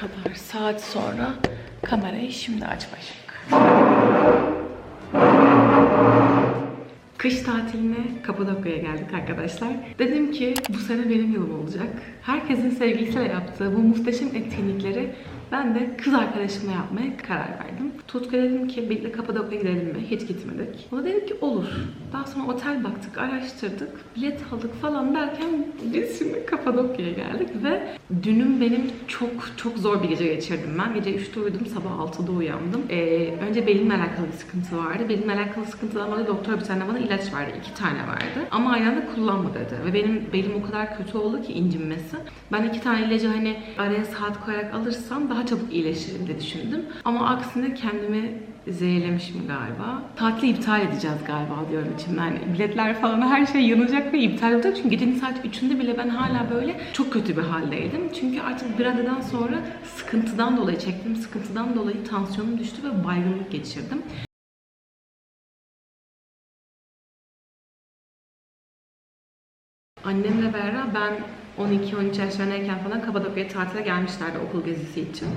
kadar saat sonra kamerayı şimdi açmayacak. Kış tatiline Kapadokya'ya geldik arkadaşlar. Dedim ki bu sene benim yılım olacak. Herkesin sevgilisiyle yaptığı bu muhteşem etkinlikleri ben de kız arkadaşımla yapmaya karar verdim. Tutku dedim ki birlikte Kapadokya'ya gidelim mi? Hiç gitmedik. O da dedi ki olur. Daha sonra otel baktık, araştırdık, bilet aldık falan derken biz şimdi Kapadokya'ya geldik ve dünüm benim çok çok zor bir gece geçirdim ben. Gece 3'te uyudum, sabah 6'da uyandım. Ee, önce belimle alakalı bir sıkıntı vardı. Belimle alakalı sıkıntıdan dolayı doktor bir tane bana ilaç verdi. iki tane verdi. Ama aynı anda kullanma dedi. Ve benim belim o kadar kötü oldu ki incinmesi. Ben iki tane ilacı hani araya saat koyarak alırsam daha çabuk iyileşirim diye düşündüm. Ama aksine kendimi zehirlemişim galiba. Tatili iptal edeceğiz galiba diyorum içimden. Yani biletler falan her şey yanacak ve iptal olacak. Çünkü gecenin saat 3'ünde bile ben hala böyle çok kötü bir haldeydim. Çünkü artık bir adadan sonra sıkıntıdan dolayı, çektiğim sıkıntıdan dolayı tansiyonum düştü ve baygınlık geçirdim. Annemle Berra ben 12-13 yaşlarındayken falan Kapadokya'ya tatile gelmişlerdi okul gezisi için.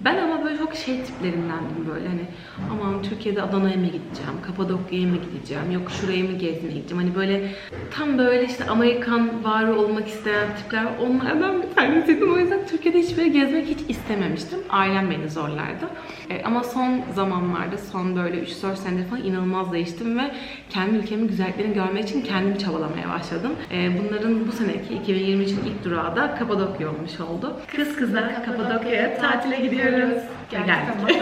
Ben ama böyle çok şey tiplerindendim böyle hani aman Türkiye'de Adana'ya mı gideceğim, Kapadokya'ya mı gideceğim, yok şurayı mı gezmeye gideceğim. Hani böyle tam böyle işte Amerikan varı olmak isteyen tipler onlardan bir tanesiydim. O yüzden Türkiye'de hiç böyle gezmek hiç istememiştim. Ailem beni zorlardı. E, ama son zamanlarda, son böyle 3-4 senedir falan inanılmaz değiştim ve kendi ülkemin güzelliklerini görmek için kendimi çabalamaya başladım. E, bunların bu seneki 2023'ün ilk durağı da Kapadokya olmuş oldu. Kız kıza Kapadokya'ya tatile gidiyoruz. Geldik ama.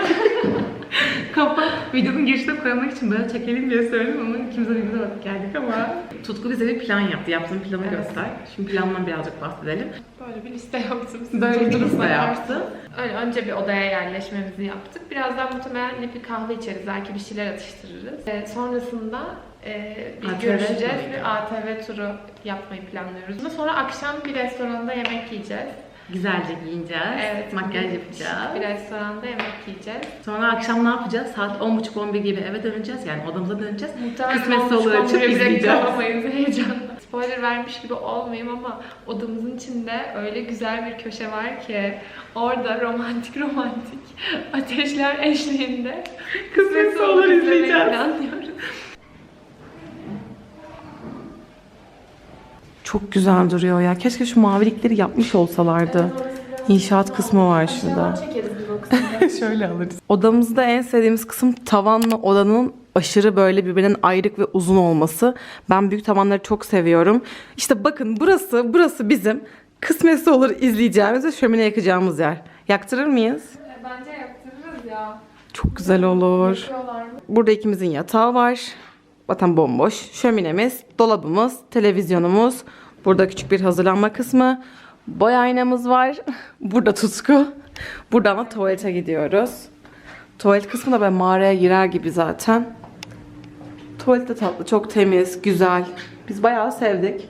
Kafa videonun girişine koymak için böyle çekelim diye söyledim ama ikimiz de birbirine bakıp geldik ama Tutku bize bir plan yaptı. Yaptığın planı Evet. göster. Şimdi plandan birazcık bahsedelim. Böyle bir liste yaptım. Siz Böyle bir liste yaptı. Öyle önce bir odaya yerleşmemizi yaptık. Birazdan muhtemelen bir kahve içeriz. Belki bir şeyler atıştırırız. Ee, sonrasında e, bir ATV görüşeceğiz. Bir ATV turu yapmayı planlıyoruz. Sonra akşam bir restoranda yemek yiyeceğiz. Güzelce giyineceğiz. Evet. Makyaj Bir yapacağız. restoranda yemek yiyeceğiz. Sonra akşam ne yapacağız? Saat 10.30-11 gibi eve döneceğiz. Yani odamıza döneceğiz. Muhtemelen Kısmetse olur, açıp izleyeceğiz. heyecanla. Spoiler vermiş gibi olmayayım ama odamızın içinde öyle güzel bir köşe var ki orada romantik romantik ateşler eşliğinde Kısmetse olur izleyeceğiz. Çok güzel duruyor ya. Keşke şu mavilikleri yapmış olsalardı. İnşaat kısmı var şurada. Şöyle alırız. Odamızda en sevdiğimiz kısım tavanla odanın aşırı böyle birbirinden ayrık ve uzun olması. Ben büyük tavanları çok seviyorum. İşte bakın burası burası bizim kısmetse olur izleyeceğimiz ve şömine yakacağımız yer. Yaktırır mıyız? Bence yaptırırız ya. Çok güzel olur. Burada ikimizin yatağı var. Zaten bomboş. Şöminemiz, dolabımız, televizyonumuz. Burada küçük bir hazırlanma kısmı. Boy aynamız var. Burada tutku. Buradan da tuvalete gidiyoruz. Tuvalet kısmı da ben mağaraya girer gibi zaten. Tuvalet de tatlı, çok temiz, güzel. Biz bayağı sevdik.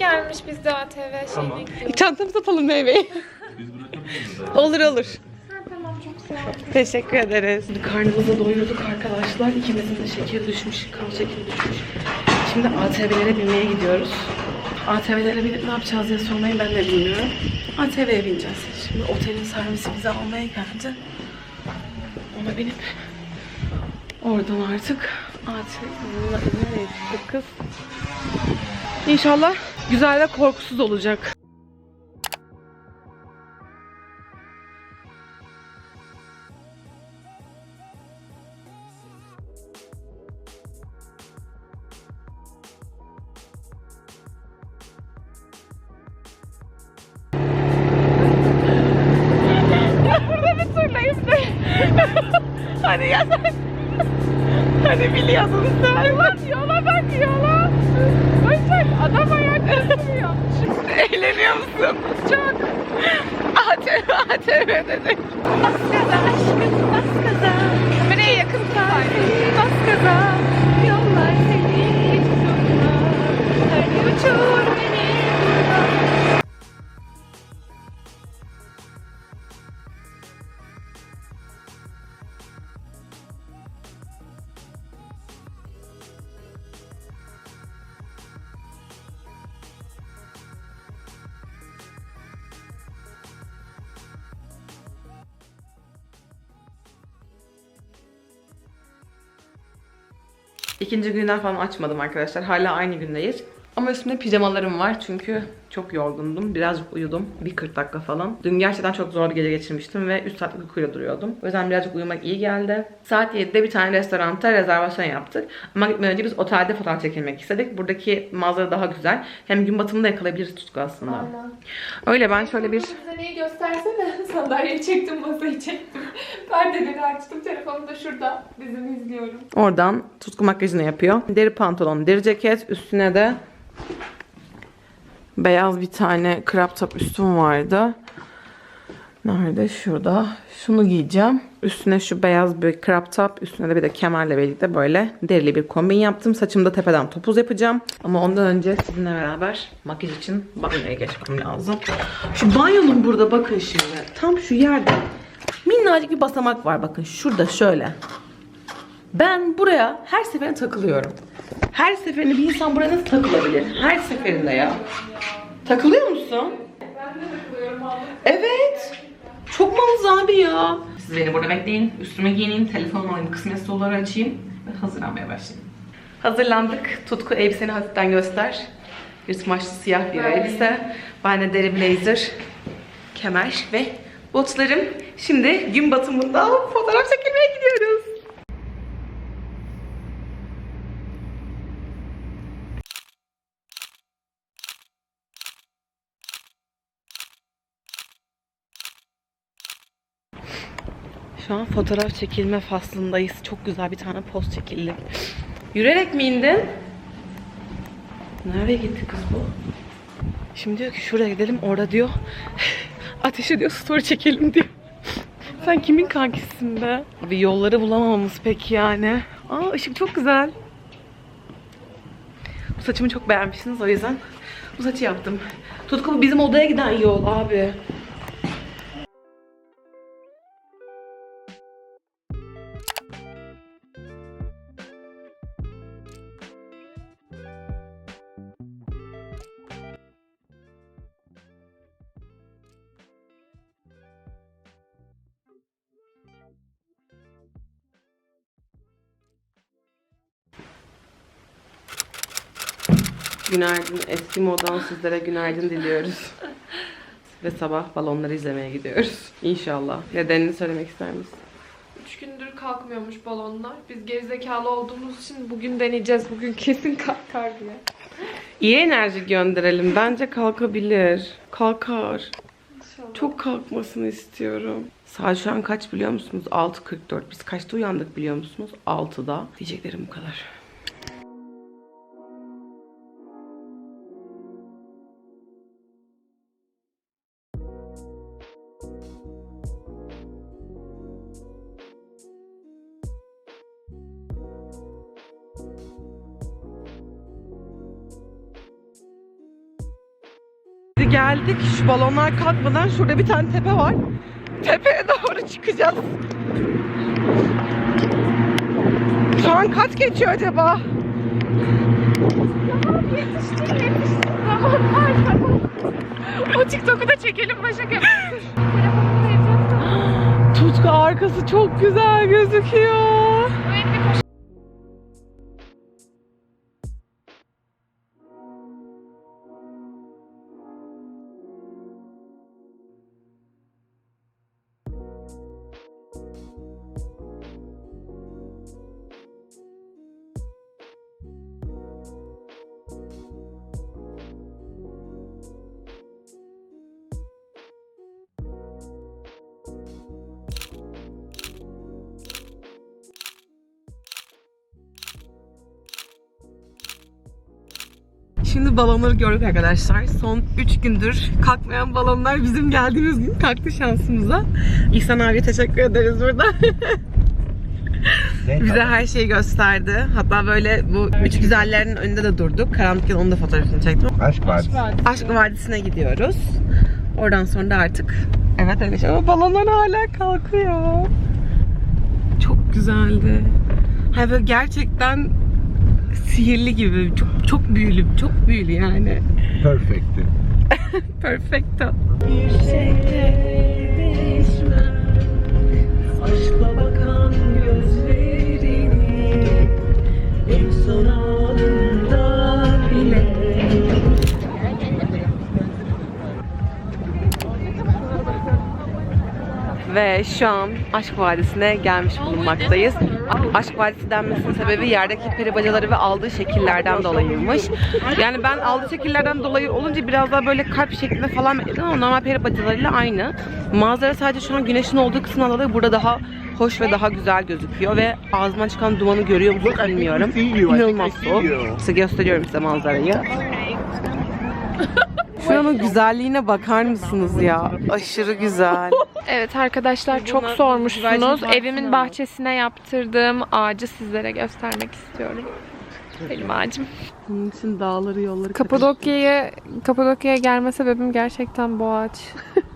Gelmiş biz de ATV şeyine gidiyoruz. Çantamızı atalım meyveyi. Biz. Olur olur. Tamam çok sağ ol. Teşekkür ederiz. Karnımızı doyurduk arkadaşlar. İkimizin de şekeri düşmüş, kan şekeri düşmüş. Şimdi ATV'lere binmeye gidiyoruz. ATV'lere binip ne yapacağız diye sormayı ben de bilmiyorum. ATV'ye bineceğiz. Şimdi otelin servisi bizi almaya geldi. Ona binip oradan artık ATV'ye nereye kız? İnşallah güzel ve korkusuz olacak. Turlayıp da yasak. Hani biliyordun sen. Yola bak yola. Başak adam ayakta duruyor. Eğleniyor musun? Çok. ATV ATV dedik. Bas gaza aşkım bas gaza. Kameraya yakın tut. Bas gaza. Yollar seni hiç tutmaz. Hadi uçur İkinci günden falan açmadım arkadaşlar. Hala aynı gündeyiz. Ama üstümde pijamalarım var çünkü çok yorgundum. Birazcık uyudum. Bir 40 dakika falan. Dün gerçekten çok zor bir gece geçirmiştim ve 3 saatlik uykuyla duruyordum. O yüzden birazcık uyumak iyi geldi. Saat 7'de bir tane restoranda rezervasyon yaptık. Ama gitmeden önce biz otelde fotoğraf çekilmek istedik. Buradaki manzara daha güzel. Hem gün batımını da yakalayabiliriz Tutku aslında. Aynen. Öyle ben şöyle bir neyi göstersene. Sandalyeyi çektim, masayı çektim. Perdeleri açtım, telefonum da şurada. Dizimi izliyorum. Oradan tutku makyajını yapıyor. Deri pantolon, deri ceket. Üstüne de beyaz bir tane crop top üstüm vardı. Nerede? Şurada. Şunu giyeceğim. Üstüne şu beyaz bir crop top. Üstüne de bir de kemerle birlikte böyle derili bir kombin yaptım. Saçımda tepeden topuz yapacağım. Ama ondan önce sizinle beraber makyaj için banyoya geçmem lazım. Şu banyonun burada bakın şimdi. Tam şu yerde minnacık bir basamak var bakın. Şurada şöyle. Ben buraya her seferinde takılıyorum. Her seferinde bir insan buraya nasıl takılabilir? Her seferinde ya. Takılıyor musun? Ben de takılıyorum abi. Evet. Çok malız abi ya. Siz beni burada bekleyin. Üstüme giyineyim. Telefonumu alayım. Kısmet soruları açayım. Ve hazırlanmaya başlayayım. Hazırlandık. Tutku elbiseni hafiften göster. Bir kumaşlı siyah bir elbise. Ben de deri blazer, kemer ve botlarım. Şimdi gün batımında fotoğraf çekilmeye gidiyoruz. Şu an fotoğraf çekilme faslındayız. Çok güzel bir tane poz çekildi. Yürüyerek mi indin? Nereye gitti kız bu? Şimdi diyor ki şuraya gidelim. Orada diyor ateş ediyor story çekelim diyor. Sen kimin kankisisin be? Bir yolları bulamamamız peki yani. Aa ışık çok güzel. Bu saçımı çok beğenmişsiniz o yüzden bu saçı yaptım. Tutku bizim odaya giden yol abi. Günaydın. Eski modan sizlere günaydın diliyoruz. Ve sabah balonları izlemeye gidiyoruz. İnşallah. Nedenini söylemek ister misin? Üç gündür kalkmıyormuş balonlar. Biz gerizekalı olduğumuz için bugün deneyeceğiz. Bugün kesin kalkar diye. İyi enerji gönderelim. Bence kalkabilir. Kalkar. İnşallah. Çok kalkmasını istiyorum. Saat şu an kaç biliyor musunuz? 6.44. Biz kaçta uyandık biliyor musunuz? 6'da. Diyeceklerim bu kadar. Geldik. Şu balonlar kalkmadan şurada bir tane tepe var. Tepeye doğru çıkacağız. Şu an kaç geçiyor acaba? Yetiştik yetiştik. Tamam var tamam. O TikTok'u da çekelim yapacağız. Tutku arkası çok güzel gözüküyor. Balonları gördük arkadaşlar. Son 3 gündür kalkmayan balonlar bizim geldiğimiz gün kalktı şansımıza. İhsan abiye teşekkür ederiz burada. Bize her şeyi gösterdi. Hatta böyle bu üç güzellerin önünde de durduk. Karanlıkken onun da fotoğrafını çektim. Aşk var. Aşk Vadisi'ne gidiyoruz. Oradan sonra da artık evet şey. Ama balonlar hala kalkıyor. Çok güzeldi. Hani böyle gerçekten sihirli gibi. Çok çok büyülü, çok büyülü yani. Perfect'ti. Perfecto. Bir şeyde değişmem. Aşkla bakan gözlerini en son anında bile. Ve şu an Aşk Vadisi'ne gelmiş bulunmaktayız. Aşk Vadisi denmesinin sebebi yerdeki peri bacaları ve aldığı şekillerden dolayıymış. Yani ben aldığı şekillerden dolayı olunca biraz daha böyle kalp şeklinde falan bekledim ama normal peri bacalarıyla aynı. Manzara sadece şu an güneşin olduğu kısımda dolayı burada daha hoş ve daha güzel gözüküyor ve ağzıma çıkan dumanı görüyor musunuz bilmiyorum. İnanılmaz soğuk. Size gösteriyorum size manzarayı. Şuranın güzelliğine bakar mısınız ya? Aşırı güzel. Evet arkadaşlar çok sormuşsunuz. Evimin bahçesine bahçesine yaptırdığım ağacı sizlere göstermek istiyorum. Benim ağacım. Bunun için dağları yolları Kapadokya'ya Kapadokya'ya gelme sebebim gerçekten bu ağaç.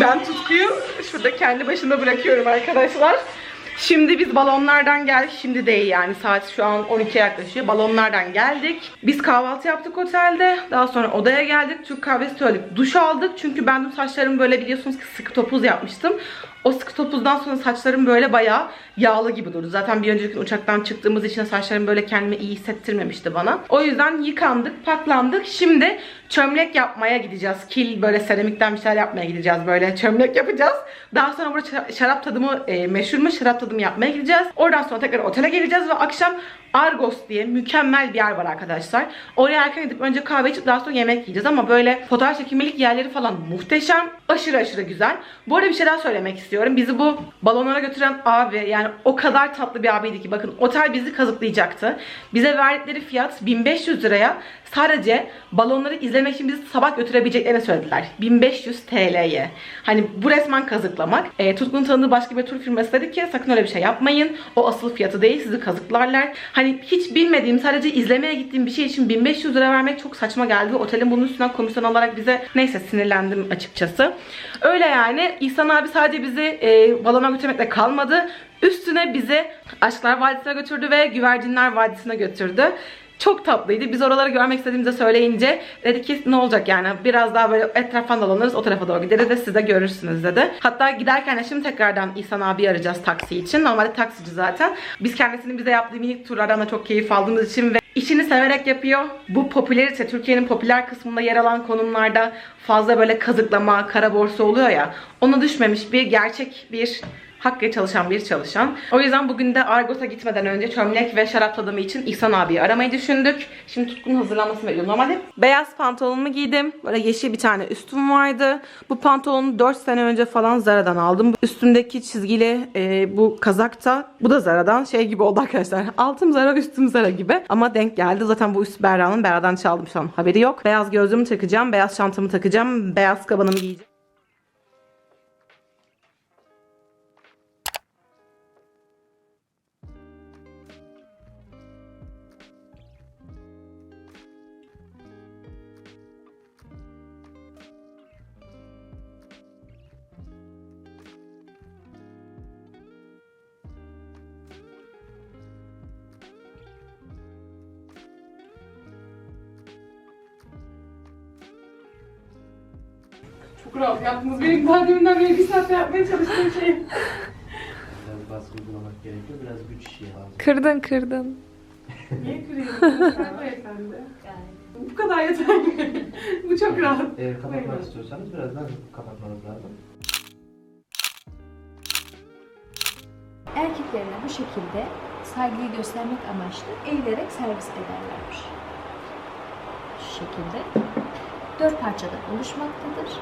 Ben tutkuyu şurada kendi başına bırakıyorum arkadaşlar. Şimdi biz balonlardan geldik. Şimdi değil yani saat şu an 12'ye yaklaşıyor. Balonlardan geldik. Biz kahvaltı yaptık otelde. Daha sonra odaya geldik. Türk kahvesi söyledik. Duş aldık. Çünkü ben saçlarımı böyle biliyorsunuz ki sıkı topuz yapmıştım. O sıkı topuzdan sonra saçlarım böyle bayağı yağlı gibi durdu. Zaten bir önceki gün uçaktan çıktığımız için saçlarım böyle kendimi iyi hissettirmemişti bana. O yüzden yıkandık, paklandık. Şimdi çömlek yapmaya gideceğiz. Kil böyle seramikten bir şeyler yapmaya gideceğiz. Böyle çömlek yapacağız. Daha sonra burada şa- şarap tadımı e, meşhurmuş. Şarap tadımı yapmaya gideceğiz. Oradan sonra tekrar otele geleceğiz ve akşam Argos diye mükemmel bir yer var arkadaşlar. Oraya erken gidip önce kahve içip daha sonra yemek yiyeceğiz ama böyle fotoğraf çekimlilik yerleri falan muhteşem. Aşırı aşırı güzel. Bu arada bir şey daha söylemek istiyorum. Bizi bu balonlara götüren abi yani o kadar tatlı bir abiydi ki. Bakın otel bizi kazıklayacaktı. Bize verdikleri fiyat 1500 liraya sadece balonları izlemek için bizi sabah götürebileceklerini söylediler. 1500 TL'ye. Hani bu resmen kazıklamak. E, Tutkun'un tanıdığı başka bir tur firması dedi ki sakın öyle bir şey yapmayın. O asıl fiyatı değil sizi kazıklarlar. Hani hiç bilmediğim sadece izlemeye gittiğim bir şey için 1500 lira vermek çok saçma geldi. Otelin bunun üstünden komisyon alarak bize neyse sinirlendim açıkçası. Öyle yani İhsan abi sadece bizi e, balona götürmekle kalmadı. Üstüne bizi Aşklar Vadisi'ne götürdü ve Güvercinler Vadisi'ne götürdü. Çok tatlıydı. Biz oraları görmek istediğimizi söyleyince dedi ki ne olacak yani biraz daha böyle etraftan dolanırız o tarafa doğru gideriz de siz de görürsünüz dedi. Hatta giderken de şimdi tekrardan İhsan abi arayacağız taksi için. Normalde taksici zaten. Biz kendisinin bize yaptığı minik turlardan da çok keyif aldığımız için ve işini severek yapıyor. Bu popülerite Türkiye'nin popüler kısmında yer alan konumlarda fazla böyle kazıklama, kara borsa oluyor ya. Ona düşmemiş bir gerçek bir Hakkı çalışan bir çalışan. O yüzden bugün de Argos'a gitmeden önce çömlek ve şarap tadımı için İhsan abiyi aramayı düşündük. Şimdi Tutku'nun hazırlanmasını bekliyorum. Normalde beyaz pantolonumu giydim. Böyle yeşil bir tane üstüm vardı. Bu pantolonu 4 sene önce falan Zara'dan aldım. Üstümdeki çizgili e, bu kazak da bu da Zara'dan şey gibi oldu arkadaşlar. Altım Zara üstüm Zara gibi. Ama denk geldi. Zaten bu üst Berra'nın. Berra'dan çaldım şu an. Haberi yok. Beyaz gözlüğümü takacağım. Beyaz çantamı takacağım. Beyaz kabanımı giyeceğim. Rahat yaptınız. Benim daha deminden beri bir saatte yapmaya çalıştığım şey. Biraz baskı uygulamak gerekiyor. Biraz güç işi lazım. Kırdın kırdın. Niye kırıyorsun? Sen. Bu kadar yeter? Bu çok rahat. Eğer kapatmak Buyurun. istiyorsanız birazdan kapatmanız lazım. Erkeklerine bu şekilde saygıyı göstermek amaçlı eğilerek servis ederlermiş. Şu şekilde. Dört parçadan oluşmaktadır.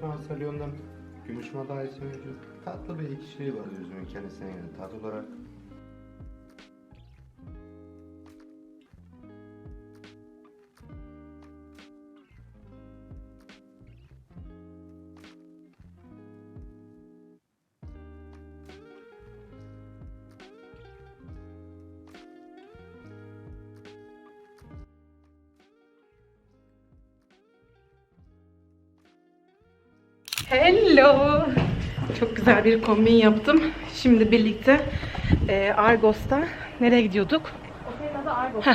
Fransa Lyon'dan gümüş madalyası mevcut. Tatlı bir ekşiliği var üzümün kendisine göre. Tat olarak güzel bir kombin yaptım. Şimdi birlikte e, Argos'ta nereye gidiyorduk?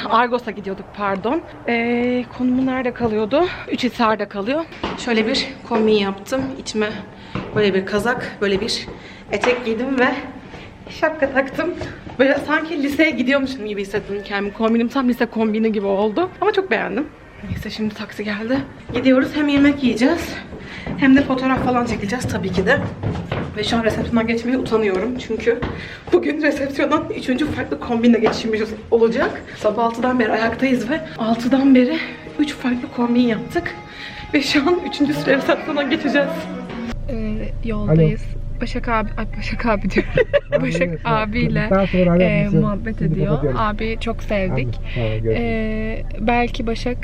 Argos'a gidiyorduk pardon. E, konumu nerede kalıyordu? Üçhisar'da kalıyor. Şöyle bir kombin yaptım. İçime böyle bir kazak, böyle bir etek giydim ve şapka taktım. Böyle sanki liseye gidiyormuşum gibi hissettim kendimi. Kombinim tam lise kombini gibi oldu. Ama çok beğendim. Neyse şimdi taksi geldi. Gidiyoruz hem yemek yiyeceğiz hem de fotoğraf falan çekeceğiz tabii ki de. Ve şu an resepsiyondan geçmeye utanıyorum. Çünkü bugün resepsiyondan üçüncü farklı kombinle geçişimiz olacak. Sabah 6'dan beri ayaktayız ve 6'dan beri 3 farklı kombin yaptık. Ve şu an üçüncü süre resepsiyondan geçeceğiz. Ee, yoldayız. Başak abi, ay Başak abi diyorum. Başak abiyle e, muhabbet ediyor. Abi çok sevdik. Ee, belki Başak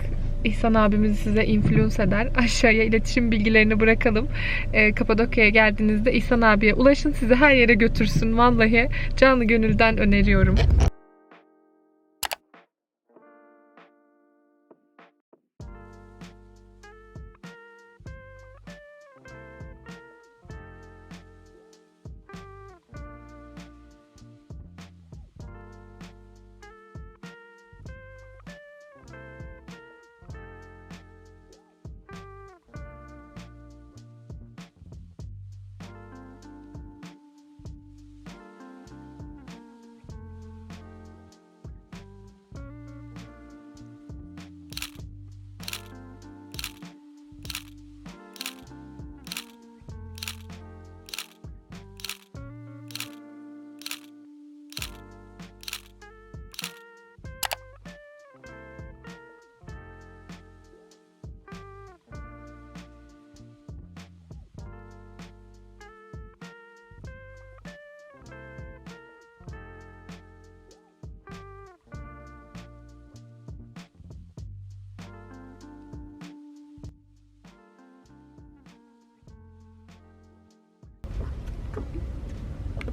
İhsan abimizi size influence eder. Aşağıya iletişim bilgilerini bırakalım. Ee, Kapadokya'ya geldiğinizde İhsan abiye ulaşın sizi her yere götürsün. Vallahi canlı gönülden öneriyorum.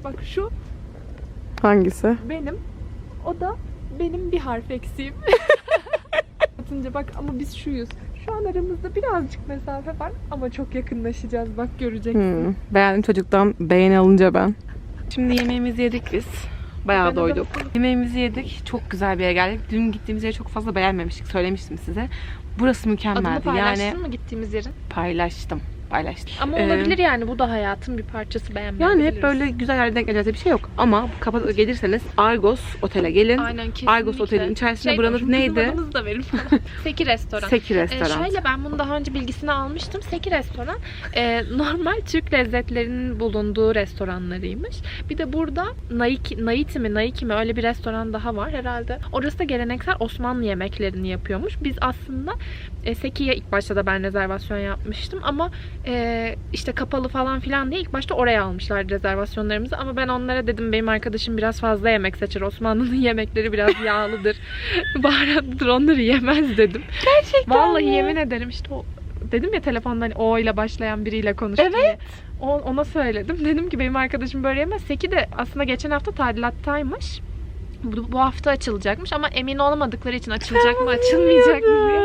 Bak şu Hangisi? benim. O da benim bir harf eksiğim. Atınca bak ama biz şuyuz. Şu an aramızda birazcık mesafe var ama çok yakınlaşacağız. Bak göreceksin. Hmm, beğendim çocuktan beğeni alınca ben. Şimdi yemeğimizi yedik biz. Bayağı Ben doyduk. Yemeğimizi yedik. Çok güzel bir yere geldik. Dün gittiğimiz yeri çok fazla beğenmemiştik. Söylemiştim size. Burası Adını mükemmeldi. paylaştın Yani mı gittiğimiz yerin? paylaştım. Paylaştım. Ama Ee, olabilir yani bu da hayatın bir parçası Yani beğenmeyebiliriz. hep böyle güzel yerden denk geleceğiz bir şey yok. Ama Kapadokya gelirseniz Argos Otele gelin. Aynen kesinlikle. Argos Otel'in içerisinde Şey, buranın bizim neydi? adımızı da verin falan. Seki Restoran. Seki Ee, Restoran. şöyle ben bunu daha önce bilgisini almıştım. Seki Restoran e, normal Türk lezzetlerinin bulunduğu restoranlarıymış. Bir de burada Naiki, Naiti mi Naiki mi öyle bir restoran daha var herhalde. Orası da geleneksel Osmanlı yemeklerini yapıyormuş. Biz aslında e, Seki'ye ilk başta da ben rezervasyon yapmıştım ama Ee, işte kapalı falan filan diye ilk başta oraya almışlardı rezervasyonlarımızı ama ben onlara dedim benim arkadaşım biraz fazla yemek seçer. Osmanlı'nın yemekleri biraz yağlıdır, baharatlıdır onları yemez dedim. Gerçekten Vallahi mi? yemin ederim işte o dedim ya telefonda hani o ile başlayan biriyle konuş diye. O, ona söyledim. Dedim ki benim arkadaşım böyle yemez. Seki de aslında geçen hafta tadilattaymış. Bu, bu hafta açılacakmış ama emin olamadıkları için açılacak mı açılmayacak mı diye.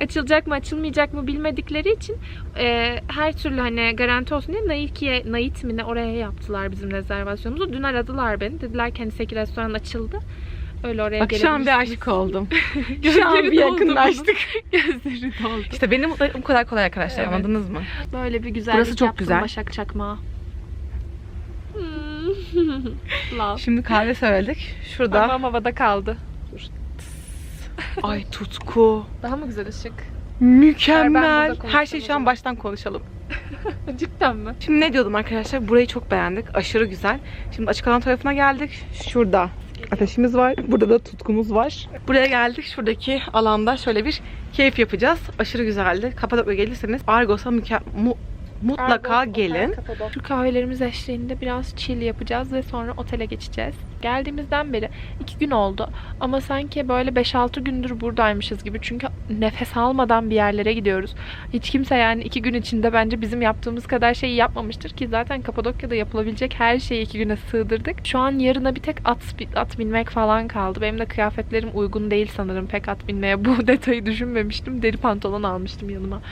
Açılacak mı açılmayacak mı bilmedikleri için e, her türlü hani garanti olsun diye Naiki'ye, Nait mi ne oraya yaptılar bizim rezervasyonumuzu. Dün aradılar beni. Dediler ki hani Seki restoran açıldı. Öyle oraya Bak şu an bir aşık oldum. şu an bir yakınlaştık. Gözleri doldu. işte benim bu kadar kolay arkadaşlar Evet. anladınız mı? Böyle bir güzellik Burası çok yaptım güzel. Başak Çakmağı. Şimdi kahve söyledik. Şurada. Parmağım havada kaldı. Ay tutku. Daha mı güzel ışık? Mükemmel. Her şeyi şu an baştan konuşalım. Cidden mi? Şimdi ne diyordum arkadaşlar? Burayı çok beğendik. Aşırı güzel. Şimdi açık alan tarafına geldik. Şurada ateşimiz var. Burada da tutkumuz var. Buraya geldik. Şuradaki alanda şöyle bir keyif yapacağız. Aşırı güzeldi. Kapadokya gelirseniz Argos'a müke- mu- mutlaka gelin. Türk kahvelerimiz eşliğinde biraz chill yapacağız ve sonra otele geçeceğiz. Geldiğimizden beri iki gün oldu ama sanki böyle 5-6 gündür buradaymışız gibi çünkü nefes almadan bir yerlere gidiyoruz. Hiç kimse yani iki gün içinde bence bizim yaptığımız kadar şeyi yapmamıştır ki zaten Kapadokya'da yapılabilecek her şeyi iki güne sığdırdık. Şu an yarına bir tek at, at binmek falan kaldı. Benim de kıyafetlerim uygun değil sanırım pek at binmeye. Bu detayı düşünmemiştim. Deri pantolon almıştım yanıma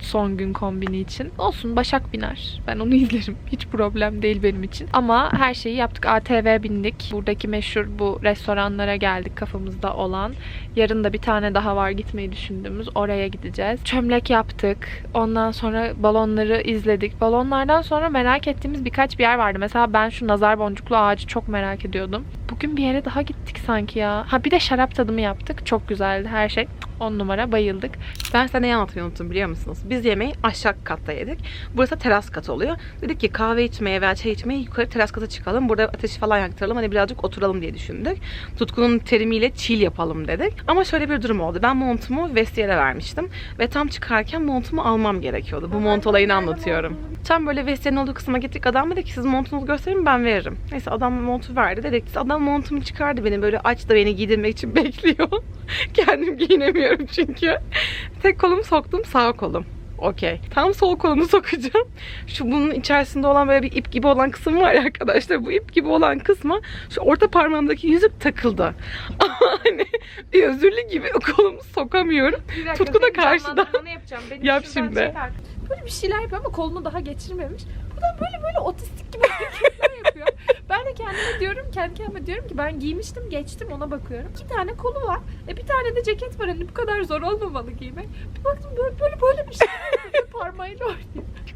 son gün kombini için. Olsun Başak biner. Ben onu izlerim. Hiç problem değil benim için. Ama her şeyi yaptık. ATV bindik. Buradaki meşhur bu restoranlara geldik kafamızda olan. Yarın da bir tane daha var gitmeyi düşündüğümüz. Oraya gideceğiz. Çömlek yaptık. Ondan sonra balonları izledik. Balonlardan sonra merak ettiğimiz birkaç bir yer vardı. Mesela ben şu nazar boncuklu ağacı çok merak ediyordum. Bugün bir yere daha gittik sanki ya. Ha bir de şarap tadımı yaptık. Çok güzeldi her şey. 10 numara bayıldık. Ben size neyi anlatmayı unuttum biliyor musunuz? Biz yemeği aşağı katta yedik. Burası teras katı oluyor. Dedik ki kahve içmeye veya çay içmeye yukarı teras kata çıkalım. Burada ateşi falan yaktıralım. Hani birazcık oturalım diye düşündük. Tutkunun terimiyle chill yapalım dedik. Ama şöyle bir durum oldu. Ben montumu vestiyere vermiştim. Ve tam çıkarken montumu almam gerekiyordu. Bu mont olayını anlatıyorum. Tam böyle vestiyerin olduğu kısma gittik. Adam dedi ki siz montunuzu gösterin ben veririm. Neyse adam montu verdi. Dedik adam montumu çıkardı beni böyle aç da beni giydirmek için bekliyor. Kendim giyinemiyorum çünkü. Tek kolumu soktum sağ kolum. Okey. Tam sol kolumu sokacağım. Şu bunun içerisinde olan böyle bir ip gibi olan kısım var ya arkadaşlar. Bu ip gibi olan kısma şu orta parmağımdaki yüzük takıldı. Ama hani bir özürlü gibi kolumu sokamıyorum. Tutku da karşıda. yapacağım. Benim Yap şimdi. Böyle bir şeyler yapıyor ama kolunu daha geçirmemiş. Buradan böyle böyle otistik gibi hareketler yapıyor. Ben de kendime diyorum, kendi kendime diyorum ki ben giymiştim, geçtim ona bakıyorum. İki tane kolu var. E bir tane de ceket var. Hani bu kadar zor olmamalı giymek. Bir baktım böyle böyle böyle bir şey yapıyor. Parmağıyla oynuyor.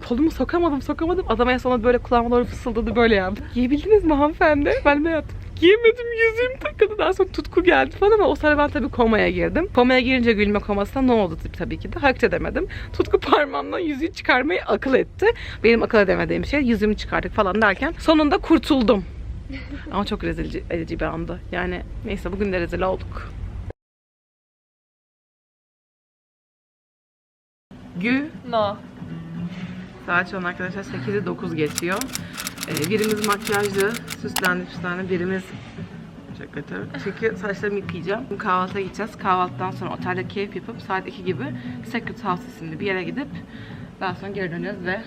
Kolumu sokamadım sokamadım. Adam en sonunda böyle kulağıma doğru fısıldadı böyle yaptı. Giyebildiniz mi hanımefendi? Ben de yaptım. Giyemedim yüzüğüm takıldı. Daha sonra tutku geldi falan ama o sırada ben tabii komaya girdim. Komaya girince gülme komasına ne oldu tabii ki de hareket edemedim. Tutku parmağımdan yüzüğü çıkarmayı akıl etti. Benim akıl edemediğim şey yüzüğümü çıkardık falan derken sonunda kurtuldum. ama çok rezil edici bir andı. Yani neyse bugün de rezil olduk. Gü No. Saat şu an arkadaşlar 8'i 9 geçiyor. Ee, birimiz makyajlı, süslendi süslendi. Birimiz kötü. Çünkü saçlarımı yıkayacağım. Kahvaltıya gideceğiz. Kahvaltıdan sonra otelde keyif yapıp saat 2 gibi Secret House isimli bir yere gidip daha sonra geri döneceğiz ve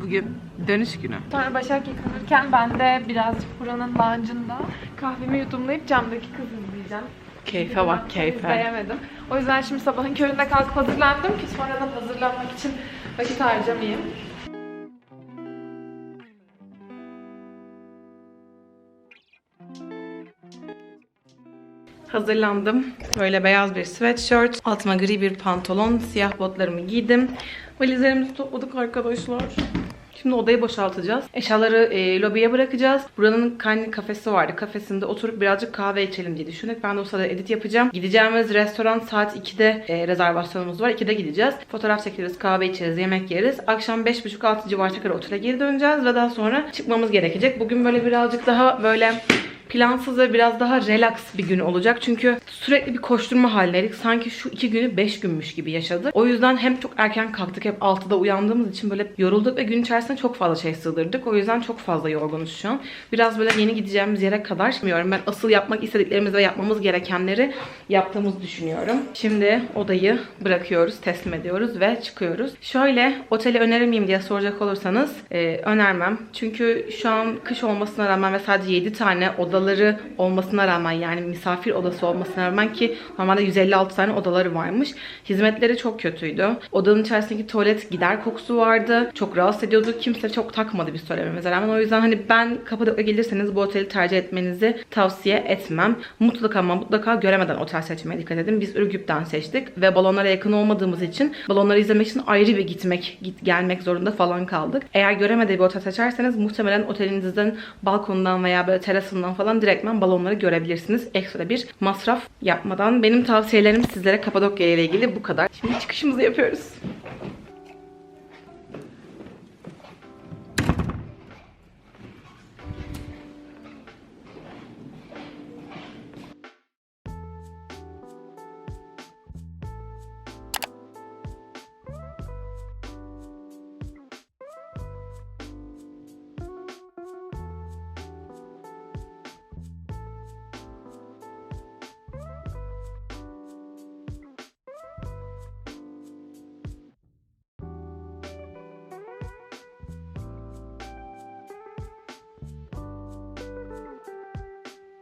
bugün dönüş günü. Sonra Başak yıkanırken ben de birazcık buranın lancında kahvemi yudumlayıp camdaki kızı izleyeceğim. Keyfe bak keyfe. İzleyemedim. O yüzden şimdi sabahın köründe kalkıp hazırlandım ki sonradan hazırlanmak için vakit harcamayayım. Hazırlandım. Böyle beyaz bir sweatshirt, altıma gri bir pantolon, siyah botlarımı giydim. Valizlerimizi topladık arkadaşlar. Şimdi odayı boşaltacağız. Eşyaları e, lobiye bırakacağız. Buranın kendi kafesi vardı. Kafesinde oturup birazcık kahve içelim diye düşündük. Ben de o sırada edit yapacağım. Gideceğimiz restoran saat 2'de e, rezervasyonumuz var. 2'de gideceğiz. Fotoğraf çekeriz, kahve içeriz, yemek yeriz. Akşam 5.30-6 civarı tekrar otele geri döneceğiz ve daha sonra çıkmamız gerekecek. Bugün böyle birazcık daha böyle plansız ve biraz daha relax bir gün olacak. Çünkü sürekli bir koşturma halindeydik. Sanki şu iki günü 5 günmüş gibi yaşadık. O yüzden hem çok erken kalktık hep 6'da uyandığımız için böyle yorulduk ve gün içerisinde çok fazla şey sığdırdık. O yüzden çok fazla yorgunuz şu an. Biraz böyle yeni gideceğimiz yere kadar bilmiyorum. Ben asıl yapmak istediklerimiz ve yapmamız gerekenleri yaptığımızı düşünüyorum. Şimdi odayı bırakıyoruz, teslim ediyoruz ve çıkıyoruz. Şöyle oteli önerir miyim diye soracak olursanız e, önermem. Çünkü şu an kış olmasına rağmen ve sadece 7 tane odaları olmasına rağmen yani misafir odası olmasına rağmen ki normalde 156 tane odaları varmış. Hizmetleri çok kötüydü. Odanın içerisindeki tuvalet gider kokusu vardı. Çok rahatsız ediyordu. Kimse çok takmadı biz söylememize rağmen. O yüzden hani ben Kapadokya gelirseniz bu oteli tercih etmenizi tavsiye etmem. Mutlaka ama mutlaka göremeden otel seçmeye dikkat edin. Biz Ürgüp'ten seçtik ve balonlara yakın olmadığımız için balonları izlemek için ayrı bir gitmek git, gelmek zorunda falan kaldık. Eğer göremediği bir otel seçerseniz muhtemelen otelinizden balkondan veya böyle terasından falan direktmen balonları görebilirsiniz. Ekstra bir masraf yapmadan. Benim tavsiyelerim sizlere Kapadokya ile ilgili bu kadar. Şimdi çıkışımızı yapıyoruz.